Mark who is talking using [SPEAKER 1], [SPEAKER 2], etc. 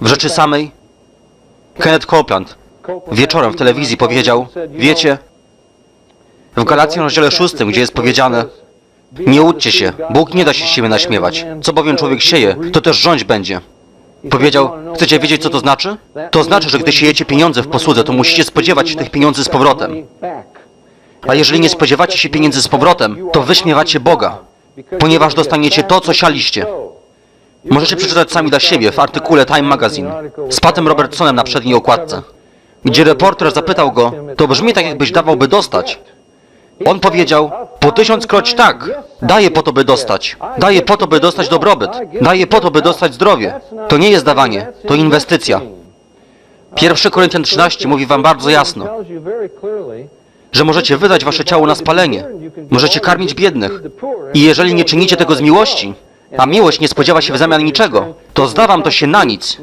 [SPEAKER 1] W rzeczy samej Kenneth Copeland wieczorem w telewizji powiedział, wiecie, w Galacjan rozdziale 6, gdzie jest powiedziane, nie łudźcie się, Bóg nie da się siebie naśmiewać. Co bowiem człowiek sieje, to też rządź będzie. Powiedział, chcecie wiedzieć co to znaczy? To znaczy, że gdy siejecie pieniądze w posłudze, to musicie spodziewać się tych pieniędzy z powrotem. A jeżeli nie spodziewacie się pieniędzy z powrotem, to wyśmiewacie Boga, ponieważ dostaniecie to, co sialiście. Możecie przeczytać sami dla siebie w artykule Time Magazine z Patem Robertsonem na przedniej okładce, gdzie reporter zapytał go, to brzmi tak jakbyś dawał by dostać. On powiedział, po tysiąckroć tak, daję po to, by dostać. Daję po to, by dostać dobrobyt. Daję po to, by dostać zdrowie. To nie jest dawanie, to inwestycja. 1 Koryntian 13 mówi wam bardzo jasno, że możecie wydać wasze ciało na spalenie. Możecie karmić biednych. I jeżeli nie czynicie tego z miłości, a miłość nie spodziewa się w zamian niczego, to zda wam to się na nic.